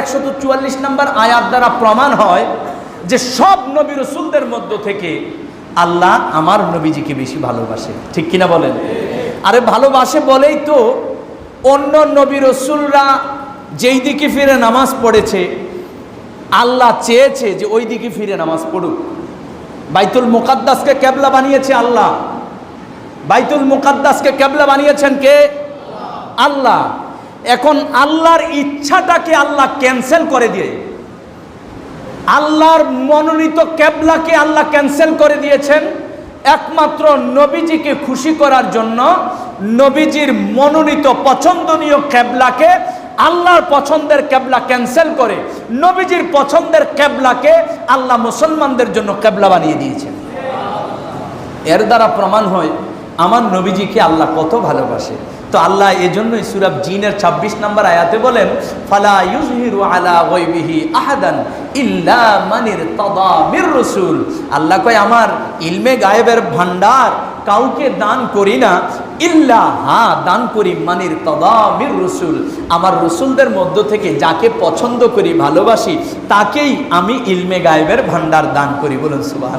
একশত চুয়াল্লিশ নম্বর আয়াত দ্বারা প্রমাণ হয় যে সব নবী রসুলদের মধ্য থেকে আল্লাহ আমার নবীজিকে বেশি ভালোবাসে। ঠিক কিনা বলেন? আরে ভালোবাসে বলেই তো অন্য নবী রসুলরা যেই দিকে ফিরে নামাজ পড়েছে, আল্লাহ চেয়েছে যে ওই দিকে ফিরে নামাজ পড়ুক। বাইতুল মুকাদ্দাসকে ক্যাবলা বানিয়েছে আল্লাহ। বাইতুল মুকাদ্দাসকে ক্যাবলা বানিয়েছেন কে? আল্লাহ। এখন আল্লাহর ইচ্ছাটাকে আল্লাহ ক্যান্সেল করে দিয়ে, আল্লাহর মনোনীত ক্যাবলাকে আল্লাহ ক্যান্সেল করে দিয়েছেন একমাত্র নবীজিকে খুশি করার জন্য, নবীজির মনোনীত পছন্দনীয় ক্যাবলাকে আল্লাহর পছন্দের ক্যাবলা ক্যান্সেল করে, নবীজির পছন্দের ক্যাবলাকে আল্লাহ মুসলমানদের জন্য ক্যাবলা বানিয়ে দিয়েছেন। এর দ্বারা প্রমাণ হয়, আমার নবীজিকে আল্লাহ কত ভালোবাসে। তো আল্লাহ এজন্যই সুরাব জিনের ২৬ নম্বর আয়াতে বলেন, ফালা ইউজহিরু আলা গায়বিহি আহাদান ইল্লা মানির তাদা রাসূল। আল্লাহ কয়, আমার ইলমে গায়েবের ভান্ডার কাউকে দান করি না, ইল্লা হা, দান করি মানির তদা মির রসুল। আমার রসুলদের মধ্য থেকে যাকে পছন্দ করি, ভালোবাসি, তাকেই আমি ইলমে গায়েবের ভান্ডার দান করি। বলুন সুবাহ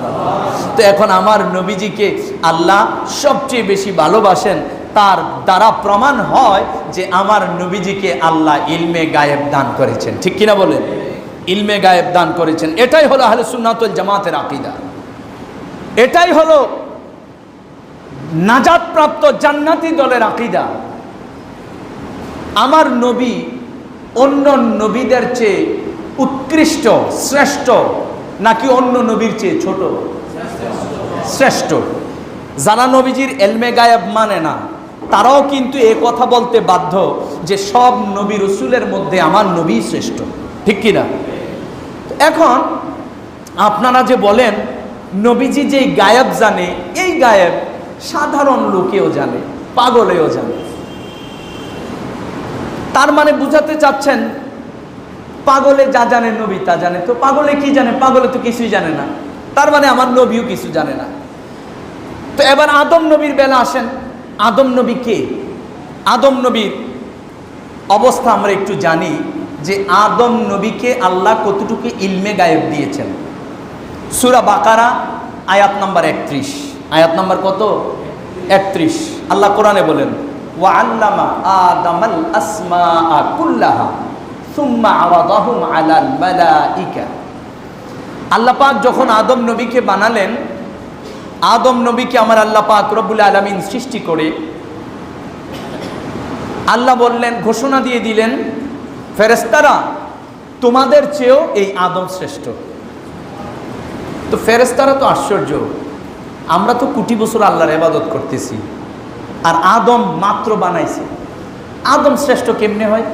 তো এখন আমার নবীজিকে আল্লাহ সবচেয়ে বেশি ভালোবাসেন তার দ্বারা প্রমাণ হয় যে আমার নবীজিকে আল্লাহ ইলমে গায়েব দান করেছেন। ঠিক কিনা বলেন? ইলমে গায়েব দান করেছেন। এটাই হলো আহলে সুন্নাতুল জামাতের আকিদা। এটাই হলো নাজাত প্রাপ্ত জান্নাতি দলের আকিদা। আমার নবী অন্য নবীদের চেয়ে উৎকৃষ্ট, শ্রেষ্ঠ, নাকি অন্য নবীর চেয়ে ছোট? শ্রেষ্ঠ। যারা নবীজির এলমে গায়েব মানে না তারাও কিন্তু এ কথা বলতে বাধ্য যে সব নবী রসুলের মধ্যে আমার নবী শ্রেষ্ঠ। ঠিক কিনা এখন আপনারা যে বলেন, নবীজি যেই গায়েব জানে, এই গায়েব সাধারণ লোকেও জানে, পাগলেও জানে। তার মানে বুঝাতে চাচ্ছেন, পাগলে যা জানে নবী তা জানে। তো পাগলে কি জানে? পাগলে তো কিছুই জানে না। তার মানে আমার নবীও কিছু জানে না। তো এবার আদম নবীর বেলা আসেন। আদম নবী কে? আদম নবীর অবস্থা আমরা একটু জানি যে আদম নবীকে আল্লাহ কতটুকু ইলমে গায়েব দিয়েছেন। সুরা বাকারা, আয়াত নাম্বার একত্রিশ। আয়াত নাম্বার কত? একত্রিশ। আল্লাহ কোরআনে বলেন ওয়া আল্লামা সুম্মা আল্লাহ যখন আদম নবীকে বানালেন আদম নবীকে আমার আল্লাহ পাক রব্বুল আলমিন সৃষ্টি করে, আল্লাহ বললেন, ঘোষণা দিয়ে দিলেন ফেরেস্তারা তোমাদের চেয়েও এই আদম শ্রেষ্ঠ। তো ফেরেস্তারা তো আশ্চর্য, আমরা তো কোটি বছর আল্লাহর এবাদত করতেছি, আর আদম মাত্র বানাইছে। আদম শ্রেষ্ঠ কেমনে হয়?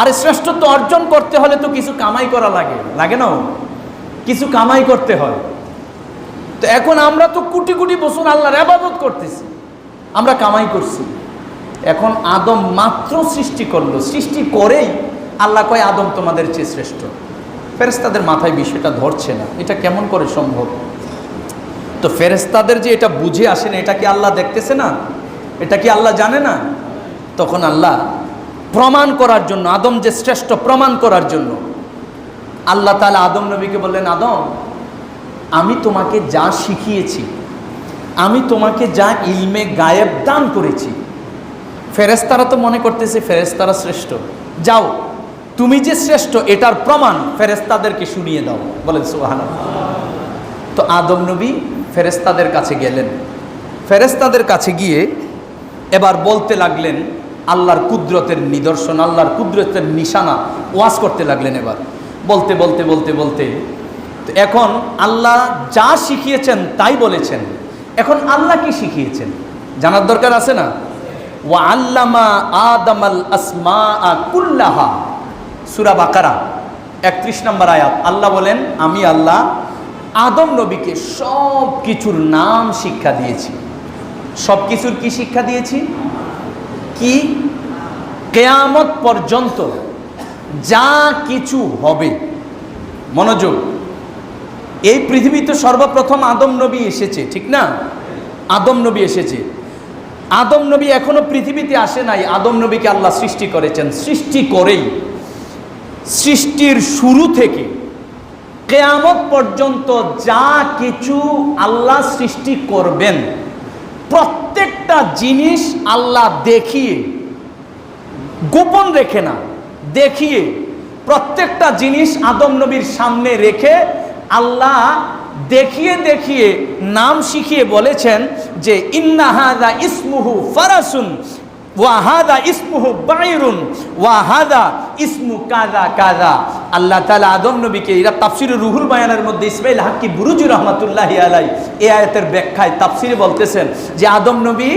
আরে শ্রেষ্ঠত্ব অর্জন করতে হলে তো কিছু কামাই করা লাগে লাগে না কিছু কামাই করতে হয়। তো এখন আমরা তো কোটি কোটি বছর আল্লাহর আবাদত করতেছি। আমরা কামাই করছি। এখন আদম মাত্র সৃষ্টি করল। সৃষ্টি করেই আল্লাহ কয়, আদম তোমাদের চেয়ে শ্রেষ্ঠ। ফেরেস্তাদের মাথায় বিষয়টা ধরছে না। এটা কেমন করে সম্ভব? তো ফেরেস্তাদের যে এটা বুঝে আসে না, এটা কি আল্লাহ দেখতেছে না? এটা কি আল্লাহ জানে না? তখন আল্লাহ প্রমাণ করার জন্য, আদম যে শ্রেষ্ঠ প্রমাণ করার জন্য, আল্লাহ তালা আদম নবীকে বললেন, আদম আমি তোমাকে যা শিখিয়েছি, আমি তোমাকে যা ইলমে গায়েব দান করেছি। ফেরেস্তারা তো মনে করতেছে ফেরেস্তারা শ্রেষ্ঠ। যাও, তুমি যে শ্রেষ্ঠ, এটার প্রমাণ ফেরেস্তাদেরকে শুনিয়ে দাও। বলেন সুহান তো আদম নবী ফেরেস্তাদের কাছে গেলেন। ফেরেস্তাদের কাছে গিয়ে এবার বলতে লাগলেন, আল্লাহর কুদরতের নিদর্শন, আল্লাহর কুদরতের নিশানা ওয়াজ করতে লাগলেন এবার। বলতে বলতে বলতে বলতে তো এখন আল্লাহ যা শিখিয়েছেন তাই বলেছেন। এখন আল্লাহ কি শিখিয়েছেন? জানার দরকার আছে না? ওয়া আল্লামা আদম আদামাল আসমা কুল্লাহা। সুরা বাকারা, একত্রিশ নম্বর আয়াত। আল্লাহ বলেন, আমি আল্লাহ আদম নবীকে সব কিছুর নাম শিক্ষা দিয়েছি। সব কিছুর কি শিক্ষা দিয়েছি? কি? কেয়ামত পর্যন্ত যা কিছু হবে। মনোযোগ এই পৃথিবীতে সর্বপ্রথম আদম নবী এসেছে, ঠিক না? আদম নবী এসেছে। আদম নবী এখনও পৃথিবীতে আসে নাই, আদম নবীকে আল্লাহ সৃষ্টি করেছেন। সৃষ্টি করেই। সৃষ্টির শুরু থেকে কেয়ামত পর্যন্ত যা কিছু আল্লাহ সৃষ্টি করবেন, প্রত্যেকটা জিনিস আল্লাহ দেখিয়ে, গোপন রেখে না, দেখিয়ে প্রত্যেকটা জিনিস আদম নবীর সামনে রেখে আল্লাহ দেখিয়ে দেখিয়ে নাম শিখিয়ে বলেছেন যে ইন্নাহাদা ইসমুহু ফারাসুন ওয়াহাদা ইসমুহু বাইরুন ওয়াহাদা ইসমু কাদা কাদা আল্লাহ তালা আদম নবীকে, এরা তাফসির রুহুল বায়ানের মধ্যে ইসমাইল হাক্কি বুরুজু রহমাতুল্লাহ আলাই এ আয়াতের ব্যাখ্যায় তাফসিরে বলতেছেন যে, আদম নবী,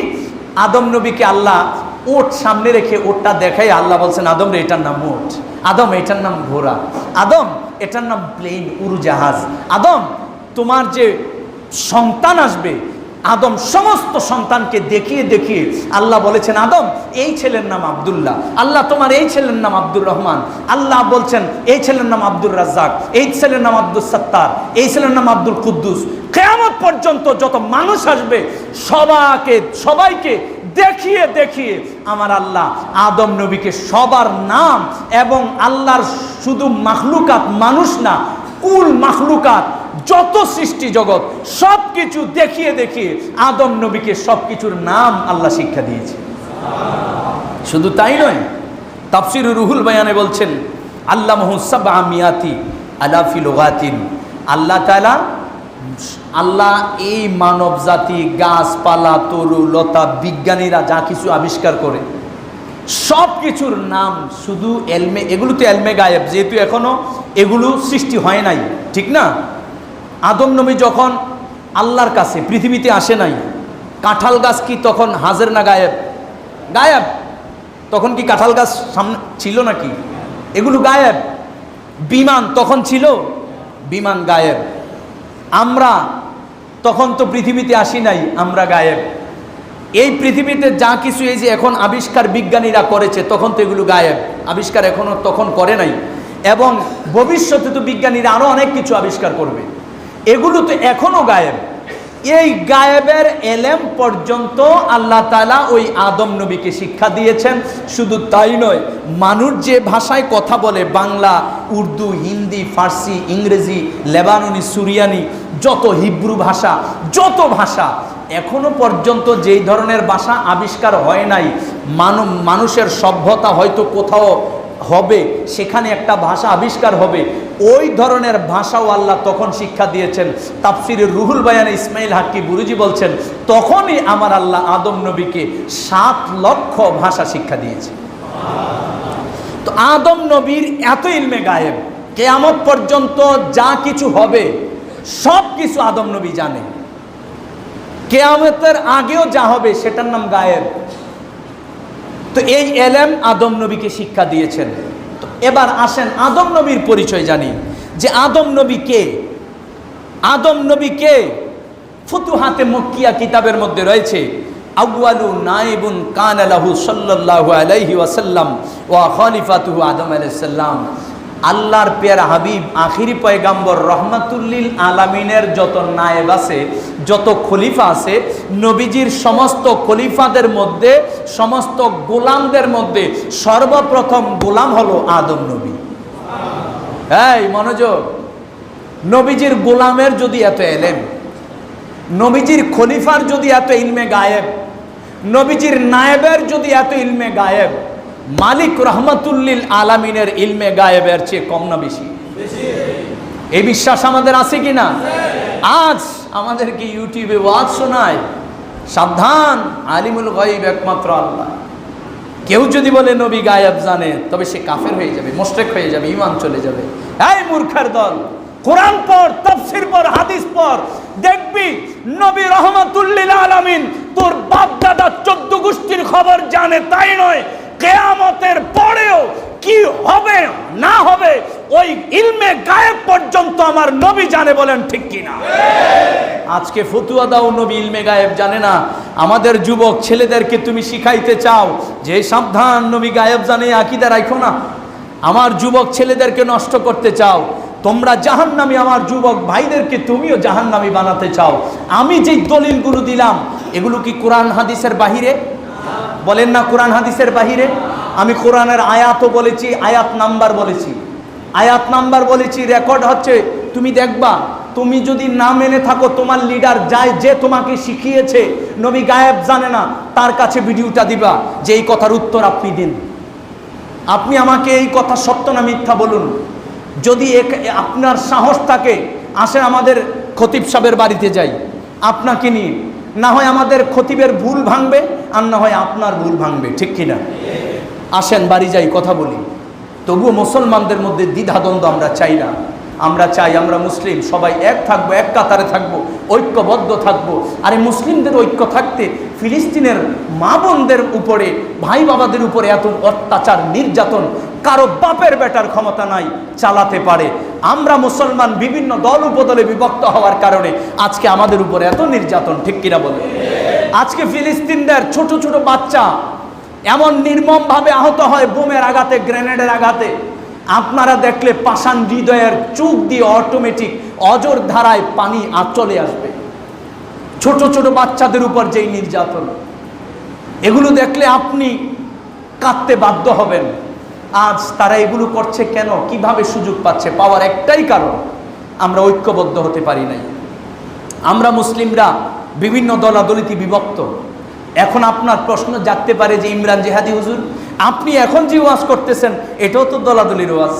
আদম নবীকে আল্লাহ ওট সামনে রেখে ওটটা দেখাই আল্লাহ বলছেন, আদম রে, এটার নাম ওট। আদম, এটার নাম ঘোড়া। আদম এটার নাম প্লেন উড়োজাহাজ আদম, তোমার যে সন্তান আসবে, আদম সমস্ত সন্তানকে দেখিয়ে দেখিয়ে আল্লাহ বলেছেন, আদম, এই ছেলের নাম আবদুল্লাহ। আল্লাহ তোমার এই ছেলের নাম আব্দুর রহমান। আল্লাহ বলছেন, এই ছেলের নাম আব্দুর রাজ্জাক, এই ছেলের নাম আব্দুল সত্তার, এই ছেলের নাম আব্দুল কুদ্দুস। কেয়ামত পর্যন্ত যত মানুষ আসবে, সবাকে, সবাইকে দেখিয়ে দেখিয়ে আমার আল্লাহ আদম নবীকে সবার নাম এবং আল্লাহর শুধু মাখলুকাত মানুষ না, কুল মাখলুকাত, যত সৃষ্টি জগৎ সব কিছু দেখিয়ে দেখিয়ে আদম নবীকে সব কিছুর নাম আল্লাহ শিক্ষা দিয়েছে। শুধু তাই নয়, তাফসির রুহুল বায়ানে বলছেন আল্লাহ মহুসাব আমিয়াতি আলাফি লোগাতিন। আল্লাহ তালা আল্লাহ এই মানব জাতি গাছপালা, তরু, লতা, বিজ্ঞানীরা যা কিছু আবিষ্কার করে সব কিছুর নাম শুধু এলমে, এগুলো তো এলমে গায়েব, যেহেতু এখনও এগুলো সৃষ্টি হয় নাই, ঠিক না? আদম নবী যখন আল্লাহর কাছে, পৃথিবীতে আসে নাই, কাঁঠাল গাছ কি তখন হাজের না গায়েব? গায়েব। তখন কি কাঁঠাল গাছ সামনে ছিল নাকি? এগুলো গায়েব। বিমান তখন ছিল? বিমান গায়েব। আমরা তখন তো পৃথিবীতে আসি নাই, আমরা গায়েব। এই পৃথিবীতে যা কিছু এই যে এখন আবিষ্কার বিজ্ঞানীরা করেছে, তখন তো এগুলো গায়েব। আবিষ্কার এখনও তখন করে নাই। এবং ভবিষ্যতে তো বিজ্ঞানীরা আরও অনেক কিছু আবিষ্কার করবে। এগুলো তো এখনও গায়েব। এই গায়েবের এলেম পর্যন্ত আল্লাহ তালা ওই আদম নবীকে শিক্ষা দিয়েছেন। শুধু তাই নয়, মানুষ যে ভাষায় কথা বলে, বাংলা, উর্দু, হিন্দি, ফার্সি, ইংরেজি, লেবাননি, সুরিয়ানি যত হিব্রু ভাষা, যত ভাষা, এখনও পর্যন্ত যেই ধরনের ভাষা আবিষ্কার হয় নাই মানব মানুষের সভ্যতা হয়তো কোথাও হবে, সেখানে একটা ভাষা আবিষ্কার হবে, ওই ধরনের ভাষাও আল্লাহ তখন শিক্ষা দিয়েছেন। তাফসিরের রুহুল বায়ানে ইসমাইল হাক্কি বুরুজি বলছেন, তখনই আমার আল্লাহ আদম নবীকে সাত লক্ষ ভাষা শিক্ষা দিয়েছে। তো আদম নবীর এত ইলমে গায়েব, কেয়ামত পর্যন্ত যা কিছু হবে সব কিছু আদম নবী জানে। কেয়ামতের আগেও যা হবে সেটার নাম গায়েব। তো এই এলেম আদম নবীকে শিক্ষা দিয়েছেন। তো এবার আসেন আদম নবীর পরিচয় জানি। যে আদম নবী কে? আদম নবী কে? ফুতুহাতে মক্কিয়া কিতাবের মধ্যে রয়েছে, আউয়ালু নাইবুন কান আলাহু সাল্লাল্লাহু আলাইহি ওয়াসাল্লাম ওয়া খলিফাতুহু আদম আলাইহিস সালাম। আল্লাহর পেয়ারা হাবিব, আখিরি পয়গাম্বর রহমাতুল্লিল আলামিনের যত নায়েব আছে, যত খলিফা আছে, নবীজির সমস্ত খলিফাদের মধ্যে, সমস্ত গোলামদের মধ্যে সর্বপ্রথম গোলাম হলো আদম নবী। এই, মনোযোগ। নবীজির গোলামের যদি এত এলেম, নবীজির খলিফার যদি এত ইলমে গায়েব, নবীজির নায়েবের যদি এত ইলমে গায়েব মালিক রহমতুল্লিল আলামিনের ইলমে গায়েবের চেয়ে কম না বেশি। এই বিশ্বাস আমাদের আছে কি না আজ আমাদেরকে ইউটিউবে ওয়াজ শোনায়, সাবধান, আলিমুল গাইব একমাত্র আল্লাহ। কেউ যদি বলে নবী গায়েব জানে, তবে সে কাফের হয়ে যাবে মোস্টেক হয়ে যাবে ইমান চলে যাবে। এই মূর্খের দল, কোরআন পর তফসির পর হাদিস পর দেখবি নবী রহমতুল্লিল আলামিন তোর বাপ দাদা চোদ্দ গোষ্ঠীর খবর জানে, তাই নয়। কেয়ামতের পরেও কি হবে, না হবে, ওই ইলমে গায়েব পর্যন্ত আমার নবী জানে বলেন ঠিক কিনা। আজকে ফতুয়া দাও নবী ইলমে গায়েব, জানে না? আমাদের যুবক ছেলেদেরকে তুমি শিখাইতে চাও যে সাবধান, নবী গায়েব জানে, আকিদা রাখো না। আমার যুবক ছেলেদেরকে নষ্ট করতে চাও, তোমরা জাহান্নামি আমার যুবক ভাইদেরকে তুমিও জাহান্নামি বানাতে চাও। আমি যেই দলিলগুলো দিলাম, এগুলো কি কোরআন, হাদিসের বাহিরে? বলেন না কোরআন হাদিসের বাহিরে? আমি কোরআনের আয়াতও বলেছি, আয়াত নাম্বার বলেছি। আয়াত নাম্বার বলেছি, রেকর্ড হচ্ছে, তুমি দেখবা, তুমি যদি না মেনে থাকো, তোমার লিডার যায় যে তোমাকে শিখিয়েছে, নবী গায়েব জানে না, তার কাছে ভিডিওটা দিবা যে এই কথার উত্তর আপনি দিন। আপনি আমাকে এই কথা সত্য না মিথ্যা বলুন? যদি আপনার সাহস থাকে, আসেন আমাদের খতিব সাহেবের বাড়িতে যাই। আপনাকে নিয়ে। না হয় আমাদের খতিবের ভুল ভাঙবে, আর না হয় আপনার ভুল ভাঙবে, ঠিক কিনা? আসেন, বাড়ি যাই, কথা বলি। তবুও মুসলমানদের মধ্যে দ্বিধাদ্বন্দ্ব আমরা চাই না। আমরা চাই আমরা মুসলিম, সবাই এক থাকব, এক কাতারে থাকব, ঐক্যবদ্ধ থাকব। আর এই মুসলিমদের ঐক্য থাকতে ফিলিস্তিনের মা বোনদের উপরে, ভাই বাবাদের উপরে এত অত্যাচার, নির্যাতন কারও বাপের বেটার ক্ষমতা নাই, চালাতে পারে। আমরা মুসলমান বিভিন্ন দল উপদলে বিভক্ত হওয়ার কারণে আজকে আমাদের উপরে এত নির্যাতন, ঠিক কিনা বলে আজকে ফিলিস্তিনদের ছোট ছোট বাচ্চা এমন নির্মমভাবে আহত হয় বোমের আঘাতে, গ্রেনেডের আঘাতে। আপনারা দেখলে পাষাণ হৃদয়ের চোখ দিয়ে অটোমেটিক অজর ধারায় পানি আর চলে আসবে। ছোট ছোট বাচ্চাদের উপর যেই নির্যাতন, এগুলো দেখলে আপনি কাঁদতে বাধ্য হবেন। আজ তারা এগুলো করছে কেন? কীভাবে সুযোগ পাচ্ছে? পাওয়ার একটাই কারণ, আমরা ঐক্যবদ্ধ হতে পারি নাই। আমরা মুসলিমরা বিভিন্ন দলাদলিতে বিভক্ত। এখন আপনার প্রশ্ন জাগতে পারে যে ইমরান জেহাদি হুজুর, আপনি এখন যে ওয়াজ করতেছেন, এটাও তো দলাদলির ওয়াজ।